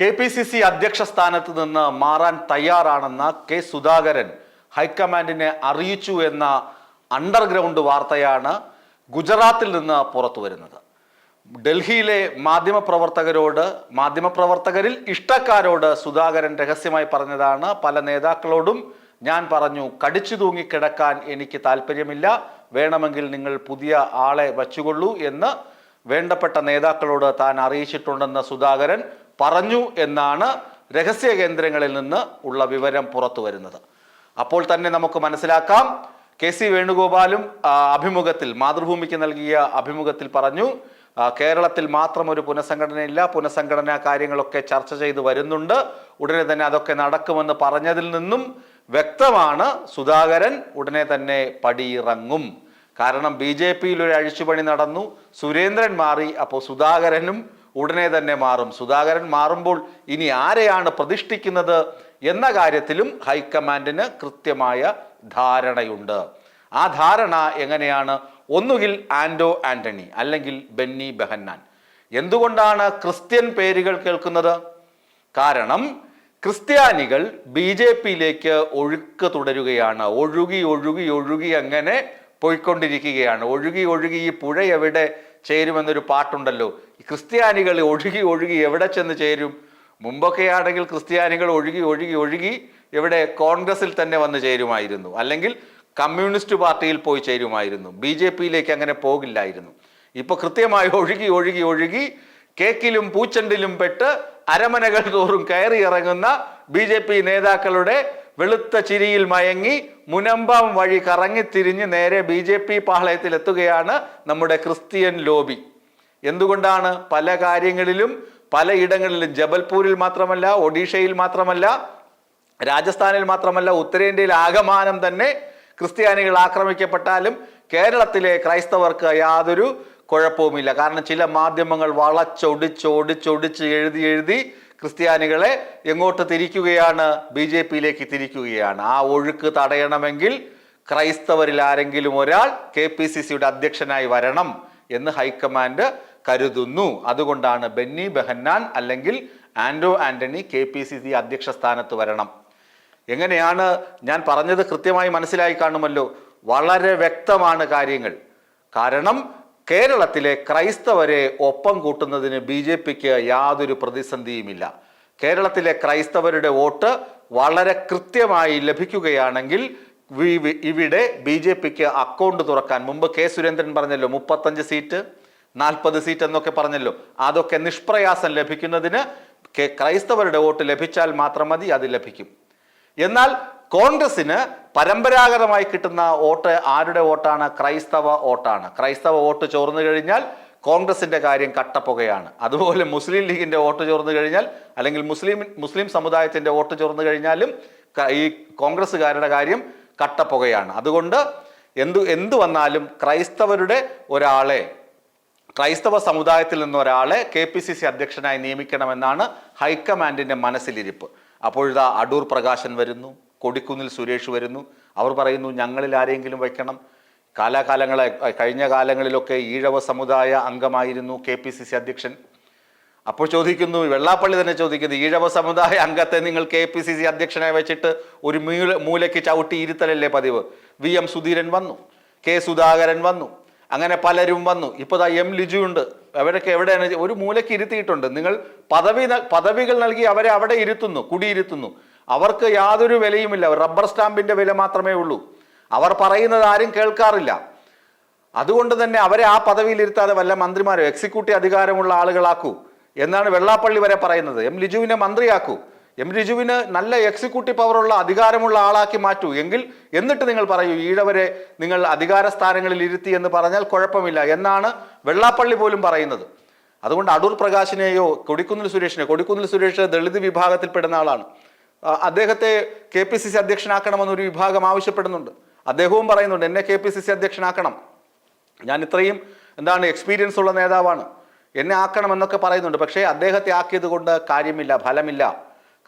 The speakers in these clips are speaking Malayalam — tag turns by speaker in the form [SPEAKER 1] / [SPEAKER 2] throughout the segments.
[SPEAKER 1] കെ പി സി സി അധ്യക്ഷ സ്ഥാനത്ത് നിന്ന് മാറാൻ തയ്യാറാണെന്ന കെ സുധാകരൻ ഹൈക്കമാൻഡിനെ അറിയിച്ചു എന്ന അണ്ടർഗ്രൗണ്ട് വാർത്തയാണ് ഗുജറാത്തിൽ നിന്ന് പുറത്തു വരുന്നത്. ഡൽഹിയിലെ മാധ്യമപ്രവർത്തകരോട് മാധ്യമപ്രവർത്തകരിൽ ഇഷ്ടക്കാരോട് സുധാകരൻ രഹസ്യമായി പറഞ്ഞതാണ്. പല നേതാക്കളോടും ഞാൻ പറഞ്ഞു കടിച്ചു തൂങ്ങിക്കിടക്കാൻ എനിക്ക് താല്പര്യമില്ല വേണമെങ്കിൽ നിങ്ങൾ പുതിയ ആളെ വച്ചുകൊള്ളൂ എന്ന് വേണ്ടപ്പെട്ട നേതാക്കളോട് താൻ അറിയിച്ചിട്ടുണ്ടെന്ന് സുധാകരൻ പറഞ്ഞു എന്നാണ് രഹസ്യ കേന്ദ്രങ്ങളിൽ നിന്ന് ഉള്ള വിവരം പുറത്തു വരുന്നത്. അപ്പോൾ തന്നെ നമുക്ക് മനസ്സിലാക്കാം. കെ സി വേണുഗോപാലും അഭിമുഖത്തിൽ മാതൃഭൂമിക്ക് നൽകിയ അഭിമുഖത്തിൽ പറഞ്ഞു കേരളത്തിൽ മാത്രം ഒരു പുനഃസംഘടനയില്ല പുനഃസംഘടനാ കാര്യങ്ങളൊക്കെ ചർച്ച ചെയ്ത് വരുന്നുണ്ട്. ഉടനെ തന്നെ അതൊക്കെ നടക്കുമെന്ന് പറഞ്ഞതിൽ നിന്നും വ്യക്തമാണ് സുധാകരൻ ഉടനെ തന്നെ പടിയിറങ്ങും. കാരണം ബി ജെ പിയിൽ ഒരു അഴിച്ചുപണി നടന്നു സുരേന്ദ്രൻ മാറി അപ്പോൾ സുധാകരനും ഉടനെ തന്നെ മാറും. സുധാകരൻ മാറുമ്പോൾ ഇനി ആരെയാണ് പ്രതിഷ്ഠിക്കുന്നത് എന്ന കാര്യത്തിലും ഹൈക്കമാൻഡിന് കൃത്യമായ ധാരണയുണ്ട്. ആ ധാരണ എങ്ങനെയാണ്? ഒന്നുകിൽ ആൻഡോ ആന്റണി അല്ലെങ്കിൽ ബെന്നി ബെഹന്നാൻ. എന്തുകൊണ്ടാണ് ക്രിസ്ത്യൻ പേരുകൾ കേൾക്കുന്നത്? കാരണം ക്രിസ്ത്യാനികൾ ബി ജെ പിയിലേക്ക് ഒഴുക്ക് തുടരുകയാണ്. ഒഴുകി ഒഴുകി ഒഴുകി അങ്ങനെ പോയിക്കൊണ്ടിരിക്കുകയാണ്. ഒഴുകി ഒഴുകി ഈ പുഴ എവിടെ ചേരുമെന്നൊരു പാട്ടുണ്ടല്ലോ. ക്രിസ്ത്യാനികൾ ഒഴുകി ഒഴുകി എവിടെ ചെന്ന് ചേരും? മുമ്പൊക്കെ ആണെങ്കിൽ ക്രിസ്ത്യാനികൾ ഒഴുകി ഒഴുകി ഒഴുകി ഇവിടെ കോൺഗ്രസിൽ തന്നെ വന്ന് ചേരുമായിരുന്നു. അല്ലെങ്കിൽ കമ്മ്യൂണിസ്റ്റ് പാർട്ടിയിൽ പോയി ചേരുമായിരുന്നു. ബി ജെ പിയിലേക്ക് അങ്ങനെ പോകില്ലായിരുന്നു. ഇപ്പൊ കൃത്യമായി ഒഴുകി ഒഴുകി ഒഴുകി കേക്കിലും പൂച്ചണ്ടിലും പെട്ട് അരമനകൾ തോറും കയറി ഇറങ്ങുന്ന ബി നേതാക്കളുടെ വെളുത്ത ചിരിയിൽ മയങ്ങി മുനമ്പം വഴി കറങ്ങിത്തിരിഞ്ഞ് നേരെ ബി ജെ പി പാളയത്തിൽ എത്തുകയാണ് നമ്മുടെ ക്രിസ്ത്യൻ ലോബി. എന്തുകൊണ്ടാണ് പല കാര്യങ്ങളിലും പലയിടങ്ങളിലും ജബൽപൂരിൽ മാത്രമല്ല ഒഡീഷയിൽ മാത്രമല്ല രാജസ്ഥാനിൽ മാത്രമല്ല ഉത്തരേന്ത്യയിൽ ആകമാനം തന്നെ ക്രിസ്ത്യാനികൾ ആക്രമിക്കപ്പെട്ടാലും കേരളത്തിലെ ക്രൈസ്തവർക്ക് യാതൊരു കുഴപ്പവുമില്ല. കാരണം ചില മാധ്യമങ്ങൾ വളച്ചൊടിച്ചൊടിച്ചൊടിച്ച് എഴുതി എഴുതി ക്രിസ്ത്യാനികളെ എങ്ങോട്ട് തിരിക്കുകയാണ്? ബി ജെ പിയിലേക്ക് തിരിക്കുകയാണ്. ആ ഒഴുക്ക് തടയണമെങ്കിൽ ക്രൈസ്തവരിൽ ആരെങ്കിലും ഒരാൾ കെ പി സി സിയുടെ അധ്യക്ഷനായി വരണം എന്ന് ഹൈക്കമാൻഡ് കരുതുന്നു. അതുകൊണ്ടാണ് ബെന്നി ബെഹന്നാൻ അല്ലെങ്കിൽ Anto Antony K P C C അധ്യക്ഷ സ്ഥാനത്ത് വരണം. എങ്ങനെയാണ്? ഞാൻ പറഞ്ഞത് കൃത്യമായി മനസ്സിലായി കാണുമല്ലോ. വളരെ വ്യക്തമാണ് കാര്യങ്ങൾ. കാരണം കേരളത്തിലെ ക്രൈസ്തവരെ ഒപ്പം കൂട്ടുന്നതിന് ബി ജെ പിക്ക് യാതൊരു പ്രതിസന്ധിയുമില്ല. കേരളത്തിലെ ക്രൈസ്തവരുടെ വോട്ട് വളരെ കൃത്യമായി ലഭിക്കുകയാണെങ്കിൽ ഇവിടെ ബി ജെ പിക്ക് അക്കൗണ്ട് തുറക്കാൻ മുമ്പ് കെ സുരേന്ദ്രൻ പറഞ്ഞല്ലോ മുപ്പത്തഞ്ച് സീറ്റ് നാൽപ്പത് സീറ്റ് എന്നൊക്കെ പറഞ്ഞല്ലോ. അതൊക്കെ നിഷ്പ്രയാസം ലഭിക്കുന്നതിന് ക്രൈസ്തവരുടെ വോട്ട് ലഭിച്ചാൽ മാത്രം മതി അത് ലഭിക്കും. എന്നാൽ കോൺഗ്രസിന് പരമ്പരാഗതമായി കിട്ടുന്ന വോട്ട് ആരുടെ വോട്ടാണ്? ക്രൈസ്തവ വോട്ടാണ്. ക്രൈസ്തവ വോട്ട് ചോർന്നു കഴിഞ്ഞാൽ കോൺഗ്രസിന്റെ കാര്യം കട്ടപ്പുകയാണ്. അതുപോലെ മുസ്ലിം ലീഗിന്റെ വോട്ട് ചോർന്നു കഴിഞ്ഞാൽ അല്ലെങ്കിൽ മുസ്ലിം മുസ്ലിം സമുദായത്തിന്റെ വോട്ട് ചോർന്നു കഴിഞ്ഞാലും ഈ കോൺഗ്രസ്സുകാരുടെ കാര്യം കട്ടപ്പുകയാണ്. അതുകൊണ്ട് എന്തു എന്തു വന്നാലും ക്രൈസ്തവരുടെ ഒരാളെ ക്രൈസ്തവ സമുദായത്തിൽ നിന്ന് ഒരാളെ കെ പി സി സി അധ്യക്ഷനായി നിയമിക്കണമെന്നാണ് ഹൈക്കമാൻഡിന്റെ മനസ്സിലിരിപ്പ്. അപ്പോഴിതാ അടൂർ പ്രകാശൻ വരുന്നു കൊടിക്കുന്നിൽ സുരേഷ് വരുന്നു. അവർ പറയുന്നു ഞങ്ങളിൽ ആരെങ്കിലും വയ്ക്കണം? കാലാകാലങ്ങളെ കഴിഞ്ഞ കാലങ്ങളിലൊക്കെ ഈഴവ സമുദായ അംഗമായിരുന്നു കെ പി സി സി അധ്യക്ഷൻ. അപ്പോൾ ചോദിക്കുന്നു വെള്ളാപ്പള്ളി തന്നെ ചോദിക്കുന്നു ഈഴവ സമുദായ അംഗത്തെ നിങ്ങൾ കെ പി സി സി അധ്യക്ഷനായി വെച്ചിട്ട് ഒരു മൂല മൂലയ്ക്ക് ചവിട്ടി ഇരുത്തലല്ലേ പതിവ്? വി എം സുധീരൻ വന്നു കെ സുധാകരൻ വന്നു അങ്ങനെ പലരും വന്നു. ഇപ്പോൾ ദാ എം ലിജു ഉണ്ട്. അവരൊക്കെ എവിടെയാണ്? ഒരു മൂലയ്ക്ക് ഇരുത്തിയിട്ടുണ്ട്. നിങ്ങൾ പദവി പദവികൾ നൽകി അവരെ അവിടെ ഇരുത്തുന്നു കുടിയിരുത്തുന്നു. അവർക്ക് യാതൊരു വിലയുമില്ല. റബ്ബർ സ്റ്റാമ്പിന്റെ വില മാത്രമേ ഉള്ളൂ. അവർ പറയുന്നത് ആരും കേൾക്കാറില്ല. അതുകൊണ്ട് തന്നെ അവരെ ആ പദവിയിൽ ഇരുത്താതെ വല്ല മന്ത്രിമാരോ എക്സിക്യൂട്ടീവ് അധികാരമുള്ള ആളുകളാക്കൂ എന്നാണ് വെള്ളാപ്പള്ളി വരെ പറയുന്നത്. എം ലിജുവിനെ മന്ത്രിയാക്കൂ. എം രിജുവിന് നല്ല എക്സിക്യൂട്ടീവ് പവറുള്ള അധികാരമുള്ള ആളാക്കി മാറ്റൂ. എങ്കിൽ എന്നിട്ട് നിങ്ങൾ പറയൂ ഈഴവരെ നിങ്ങൾ അധികാര സ്ഥാനങ്ങളിൽ ഇരുത്തി എന്ന് പറഞ്ഞാൽ കുഴപ്പമില്ല എന്നാണ് വെള്ളാപ്പള്ളി പോലും പറയുന്നത്. അതുകൊണ്ട് അടൂർ പ്രകാശിനെയോ കൊടിക്കുന്നിൽ സുരേഷിനെ കൊടിക്കുന്നിൽ സുരേഷ് ദളിത് വിഭാഗത്തിൽപ്പെടുന്ന ആളാണ്. അദ്ദേഹത്തെ കെ പി സി സി അധ്യക്ഷനാക്കണമെന്നൊരു വിഭാഗം ആവശ്യപ്പെടുന്നുണ്ട്. അദ്ദേഹവും പറയുന്നുണ്ട് എന്നെ കെ പി സി സി അധ്യക്ഷനാക്കണം. ഞാൻ ഇത്രയും എന്താണ് എക്സ്പീരിയൻസ് ഉള്ള നേതാവാണ്. എന്നെ ആക്കണം എന്നൊക്കെ പറയുന്നുണ്ട്. പക്ഷേ അദ്ദേഹത്തെ ആക്കിയത് കൊണ്ട് കാര്യമില്ല ഫലമില്ല.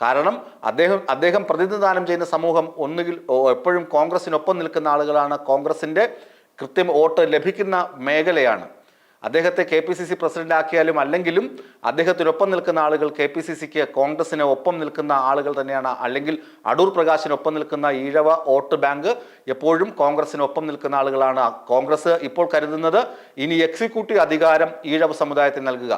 [SPEAKER 1] കാരണം അദ്ദേഹം അദ്ദേഹം പ്രതിനിധാനം ചെയ്യുന്ന സമൂഹം ഒന്നുകിൽ എപ്പോഴും കോൺഗ്രസിനൊപ്പം നിൽക്കുന്ന ആളുകളാണ്. കോൺഗ്രസിന്റെ കൃത്യം വോട്ട് ലഭിക്കുന്ന മേഖലയാണ്. അദ്ദേഹത്തെ K P C C president ആക്കിയാലും അല്ലെങ്കിലും അദ്ദേഹത്തിനൊപ്പം നിൽക്കുന്ന ആളുകൾ കെ പി സി സിക്ക് കോൺഗ്രസിന് ഒപ്പം നിൽക്കുന്ന ആളുകൾ തന്നെയാണ്. അല്ലെങ്കിൽ അടൂർ പ്രകാശിനൊപ്പം നിൽക്കുന്ന ഈഴവ വോട്ട് ബാങ്ക് എപ്പോഴും കോൺഗ്രസിനൊപ്പം നിൽക്കുന്ന ആളുകളാണ്. കോൺഗ്രസ് ഇപ്പോൾ കരുതുന്നത് ഇനി എക്സിക്യൂട്ടീവ് അധികാരം ഈഴവ സമുദായത്തിന് നൽകുക.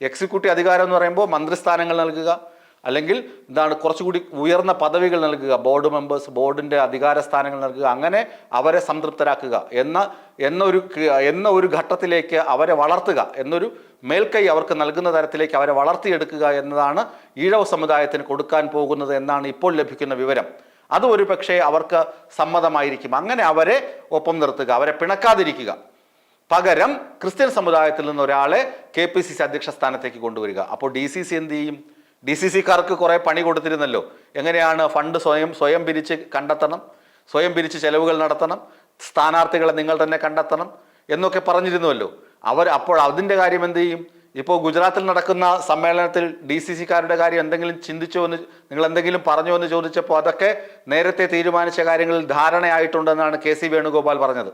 [SPEAKER 1] എക്സിക്യൂട്ടീവ് അധികാരം എന്ന് പറയുമ്പോൾ മന്ത്രിസ്ഥാനങ്ങൾ നൽകുക. അല്ലെങ്കിൽ എന്താണ് കുറച്ചുകൂടി ഉയർന്ന പദവികൾ നൽകുക ബോർഡ് മെമ്പേഴ്സ് ബോർഡിന്റെ അധികാര സ്ഥാനങ്ങൾ നൽകുക അങ്ങനെ അവരെ സംതൃപ്തരാക്കുക എന്ന എന്നൊരു എന്ന ഒരു ഘട്ടത്തിലേക്ക് അവരെ വളർത്തുക എന്നൊരു മേൽക്കൈ അവർക്ക് നൽകുന്ന തരത്തിലേക്ക് അവരെ വളർത്തിയെടുക്കുക എന്നതാണ് ഈഴവ സമുദായത്തിന് കൊടുക്കാൻ പോകുന്നത് എന്നാണ് ഇപ്പോൾ ലഭിക്കുന്ന വിവരം. അത് ഒരു പക്ഷേ അവർക്ക് സമ്മതമായിരിക്കും. അങ്ങനെ അവരെ ഒപ്പം നിർത്തുക അവരെ പിണക്കാതിരിക്കുക. പകരം ക്രിസ്ത്യൻ സമുദായത്തിൽ നിന്ന് ഒരാളെ കെ പി സി സി അധ്യക്ഷ സ്ഥാനത്തേക്ക് കൊണ്ടുവരിക. അപ്പോൾ ഡി സി സി എന്ത് ചെയ്യും? ഡി സി സിക്കാർക്ക് കുറേ പണി കൊടുത്തിരുന്നല്ലോ. എങ്ങനെയാണ് ഫണ്ട് സ്വയം സ്വയം പിരിച്ച് കണ്ടെത്തണം? സ്വയം പിരിച്ച് ചെലവുകൾ നടത്തണം? സ്ഥാനാർത്ഥികളെ നിങ്ങൾ തന്നെ കണ്ടെത്തണം? എന്നൊക്കെ പറഞ്ഞിരുന്നുവല്ലോ അവർ അപ്പോൾ അതിന്റെ കാര്യം എന്ത് ചെയ്യും? ഇപ്പോൾ ഗുജറാത്തിൽ നടക്കുന്ന സമ്മേളനത്തിൽ ഡി സി സിക്കാരുടെ കാര്യം എന്തെങ്കിലും ചിന്തിച്ചോ എന്ന് നിങ്ങൾ എന്തെങ്കിലും പറഞ്ഞോ എന്ന് ചോദിച്ചപ്പോൾ അതൊക്കെ നേരത്തെ തീരുമാനിച്ച കാര്യങ്ങളിൽ ധാരണയായിട്ടുണ്ടെന്നാണ് കെ സി വേണുഗോപാൽ പറഞ്ഞത്.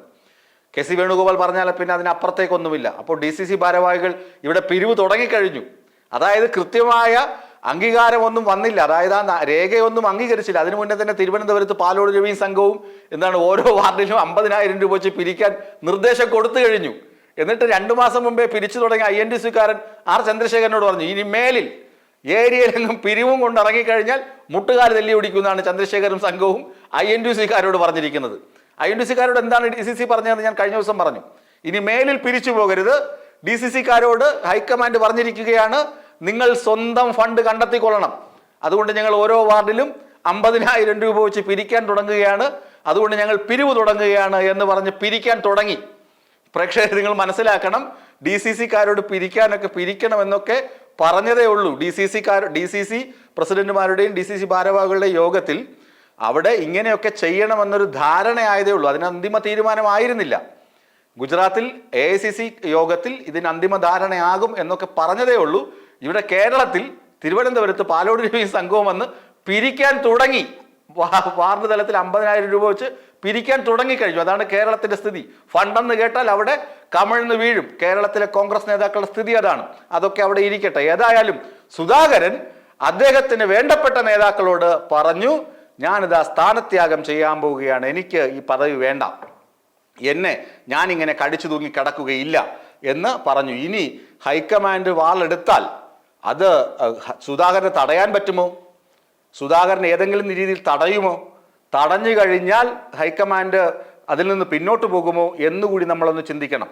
[SPEAKER 1] കെ സി വേണുഗോപാൽ പറഞ്ഞാൽ പിന്നെ അതിനപ്പുറത്തേക്കൊന്നുമില്ല. അപ്പോൾ ഡി സി സി ഭാരവാഹികൾ ഇവിടെ പിരിവ് തുടങ്ങിക്കഴിഞ്ഞു. അതായത് കൃത്യമായ അംഗീകാരമൊന്നും വന്നില്ല. അതായത് ആ രേഖയൊന്നും അംഗീകരിച്ചില്ല. അതിനു മുന്നേ തന്നെ തിരുവനന്തപുരത്ത് പാലോട് രവീൻ സംഘവും എന്താണ് ഓരോ വാർഡിലും അമ്പതിനായിരം രൂപ വെച്ച് പിരിക്കാൻ നിർദ്ദേശം കൊടുത്തു കഴിഞ്ഞു. എന്നിട്ട് രണ്ടു മാസം മുമ്പേ പിരിച്ചു തുടങ്ങിയ ഐ എൻ ഡി സിക്കാരൻ ആർ ചന്ദ്രശേഖരനോട് പറഞ്ഞു ഇനി മേലിൽ ഏരിയയിലെങ്ങും പിരിവും കൊണ്ട് ഇറങ്ങിക്കഴിഞ്ഞാൽ മുട്ടുകാൽ തല്ലി ഓടിക്കുമെന്നാണ് ചന്ദ്രശേഖരും സംഘവും ഐ എൻ ഡി സിക്കാരോട് പറഞ്ഞിരിക്കുന്നത്. ഐ എൻ ഡി സിക്കാരോട് എന്താണ് ഡി സി സി പറഞ്ഞതെന്ന് ഞാൻ കഴിഞ്ഞ ദിവസം പറഞ്ഞു. ഇനി മേലിൽ പിരിച്ചു പോകരുത്. ഡി സി സിക്കാരോട് ഹൈക്കമാൻഡ് പറഞ്ഞിരിക്കുകയാണ്. നിങ്ങൾ സ്വന്തം ഫണ്ട് കണ്ടെത്തിക്കൊള്ളണം. അതുകൊണ്ട് ഞങ്ങൾ ഓരോ വാർഡിലും അമ്പതിനായിരം രൂപ വെച്ച് പിരിക്കാൻ തുടങ്ങുകയാണ്. അതുകൊണ്ട് ഞങ്ങൾ പിരിവ് തുടങ്ങുകയാണ് എന്ന് പറഞ്ഞ് പിരിക്കാൻ തുടങ്ങി. പ്രേക്ഷകർ നിങ്ങൾ മനസ്സിലാക്കണം. ഡി സി സിക്കാരോട് പിരിക്കാനൊക്കെ പിരിക്കണമെന്നൊക്കെ പറഞ്ഞതേ ഉള്ളൂ. ഡി സി സിക്കാർ ഡി സി സി പ്രസിഡന്റുമാരുടെയും ഡി സി സി ഭാരവാഹികളുടെയും യോഗത്തിൽ അവിടെ ഇങ്ങനെയൊക്കെ ചെയ്യണമെന്നൊരു ധാരണയായതേ ഉള്ളൂ. അതിന് അന്തിമ തീരുമാനമായിരുന്നില്ല. ഗുജറാത്തിൽ എ യോഗത്തിൽ ഇതിന് അന്തിമ ധാരണയാകും എന്നൊക്കെ പറഞ്ഞതേ ഉള്ളൂ. ഇവിടെ കേരളത്തിൽ തിരുവനന്തപുരത്ത് പാലോട് രവി സംഘവും വന്ന് പിരിക്കാൻ തുടങ്ങി. വാർഡ് തലത്തിൽ അമ്പതിനായിരം രൂപ വെച്ച് പിരിക്കാൻ തുടങ്ങിക്കഴിഞ്ഞു അതാണ് കേരളത്തിന്റെ സ്ഥിതി. ഫണ്ടെന്ന് കേട്ടാൽ അവിടെ കമിഴ്ന്ന് വീഴും. കേരളത്തിലെ കോൺഗ്രസ് നേതാക്കളുടെ സ്ഥിതി അതാണ്. അതൊക്കെ അവിടെ ഇരിക്കട്ടെ. ഏതായാലും സുധാകരൻ അദ്ദേഹത്തിന് വേണ്ടപ്പെട്ട നേതാക്കളോട് പറഞ്ഞു ഞാനിതാ സ്ഥാനത്യാഗം ചെയ്യാൻ പോവുകയാണ്. എനിക്ക് ഈ പദവി വേണ്ട. എന്നെ ഞാനിങ്ങനെ കടിച്ചു തൂങ്ങി കിടക്കുകയില്ല എന്ന് പറഞ്ഞു. ഇനി ഹൈക്കമാൻഡ് വാളെടുത്താൽ അത് സുധാകരനെ തടയാൻ പറ്റുമോ? സുധാകരൻ ഏതെങ്കിലും രീതിയിൽ തടയുമോ? തടഞ്ഞു കഴിഞ്ഞാൽ ഹൈക്കമാൻഡ് അതിൽ നിന്ന് പിന്നോട്ട് പോകുമോ എന്നുകൂടി നമ്മളൊന്ന് ചിന്തിക്കണം.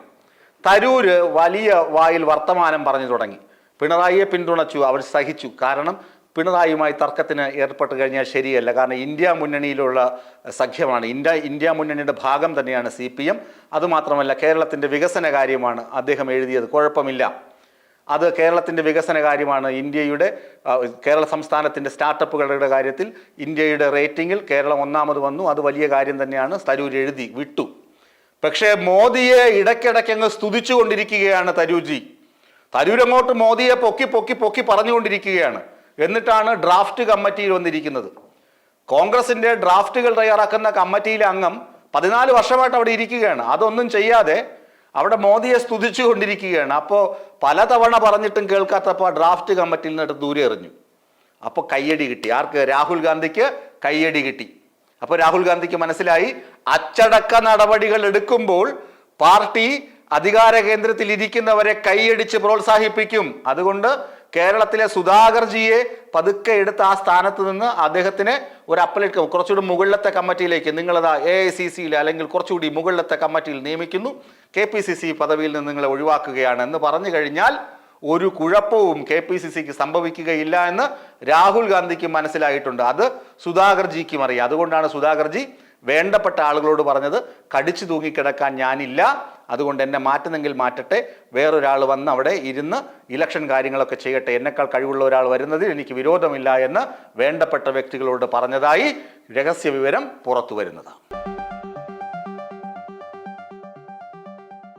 [SPEAKER 1] തരൂര് വലിയ വായിൽ വർത്തമാനം പറഞ്ഞു തുടങ്ങി. പിണറായിയെ പിന്തുണച്ചു അവർ സഹിച്ചു. കാരണം പിണറായിയുമായി തർക്കത്തിന് ഏർപ്പെട്ട് കഴിഞ്ഞാൽ ശരിയല്ല. കാരണം ഇന്ത്യ മുന്നണിയിലുള്ള സഖ്യമാണ്. ഇന്ത്യ ഇന്ത്യ മുന്നണിയുടെ ഭാഗം തന്നെയാണ് സി പി എം. അതുമാത്രമല്ല കേരളത്തിന്റെ വികസന കാര്യമാണ് അദ്ദേഹം എഴുതിയത്. കുഴപ്പമില്ല. അത് കേരളത്തിന്റെ വികസന കാര്യമാണ്. ഇന്ത്യയുടെ കേരള സംസ്ഥാനത്തിന്റെ സ്റ്റാർട്ടപ്പുകളുടെ കാര്യത്തിൽ ഇന്ത്യയുടെ റേറ്റിംഗിൽ കേരളം ഒന്നാമത് വന്നു. അത് വലിയ കാര്യം തന്നെയാണ്. തരൂർ എഴുതി വിട്ടു. പക്ഷേ മോദിയെ ഇടയ്ക്കിടയ്ക്ക് അങ്ങ് സ്തുതിച്ചുകൊണ്ടിരിക്കുകയാണ് തരൂജി. തരൂർ അങ്ങോട്ട് മോദിയെ പൊക്കി പൊക്കി പൊക്കി പറഞ്ഞുകൊണ്ടിരിക്കുകയാണ്. എന്നിട്ടാണ് ഡ്രാഫ്റ്റ് കമ്മിറ്റിയിൽ വന്നിരിക്കുന്നത്. കോൺഗ്രസിന്റെ ഡ്രാഫ്റ്റുകൾ തയ്യാറാക്കുന്ന കമ്മിറ്റിയിലെ അംഗം പതിനാല് വർഷമായിട്ട് അവിടെ ഇരിക്കുകയാണ്. അതൊന്നും ചെയ്യാതെ അവിടെ മോദിയെ സ്തുതിച്ചു കൊണ്ടിരിക്കുകയാണ്. അപ്പോൾ പലതവണ പറഞ്ഞിട്ടും കേൾക്കാത്തപ്പോൾ ഡ്രാഫ്റ്റ് കമ്മിറ്റിയിൽ നിന്നിട്ട് ദൂരെ എറിഞ്ഞു. അപ്പോൾ കയ്യടി കിട്ടി. ആർക്ക്? രാഹുൽ ഗാന്ധിക്ക് കയ്യടി കിട്ടി. അപ്പോൾ രാഹുൽ ഗാന്ധിക്ക് മനസ്സിലായി അച്ചടക്ക നടപടികൾ എടുക്കുമ്പോൾ പാർട്ടി അധികാര കേന്ദ്രത്തിൽ ഇരിക്കുന്നവരെ കൈയടിച്ച് പ്രോത്സാഹിപ്പിക്കും. അതുകൊണ്ട് കേരളത്തിലെ സുധാകർജിയെ പതുക്കെ എടുത്ത് ആ സ്ഥാനത്ത് നിന്ന് അദ്ദേഹത്തിന് ഒരു അപ്പലേറ്റ് കുറച്ചുകൂടി മുകളിലത്തെ കമ്മിറ്റിയിലേക്ക് നിങ്ങളത് എ ഐ സി സിയിൽ അല്ലെങ്കിൽ കുറച്ചുകൂടി മുകളിലത്തെ കമ്മിറ്റിയിൽ നിയമിക്കുന്നു. കെ പി സി സി പദവിയിൽ നിന്ന് നിങ്ങളെ ഒഴിവാക്കുകയാണ് എന്ന് പറഞ്ഞു കഴിഞ്ഞാൽ ഒരു കുഴപ്പവും കെ പി സി സിക്ക് സംഭവിക്കുകയില്ല എന്ന് രാഹുൽ ഗാന്ധിക്ക് മനസ്സിലായിട്ടുണ്ട്. അത് സുധാകർജിക്കും അറിയാം. അതുകൊണ്ടാണ് സുധാകർജി വേണ്ടപ്പെട്ട ആളുകളോട് പറഞ്ഞത് കടിച്ചു തൂങ്ങിക്കിടക്കാൻ ഞാനില്ല. അതുകൊണ്ട് എന്നെ മാറ്റുന്നെങ്കിൽ മാറ്റട്ടെ. വേറൊരാൾ വന്ന് അവിടെ ഇരുന്ന് ഇലക്ഷൻ കാര്യങ്ങളൊക്കെ ചെയ്യട്ടെ. എന്നെക്കാൾ കഴിവുള്ള ഒരാൾ വരുന്നതിൽ എനിക്ക് വിരോധമില്ല എന്ന് വേണ്ടപ്പെട്ട വ്യക്തികളോട് പറഞ്ഞതായി രഹസ്യ വിവരം പുറത്തു വരുന്നതാണ്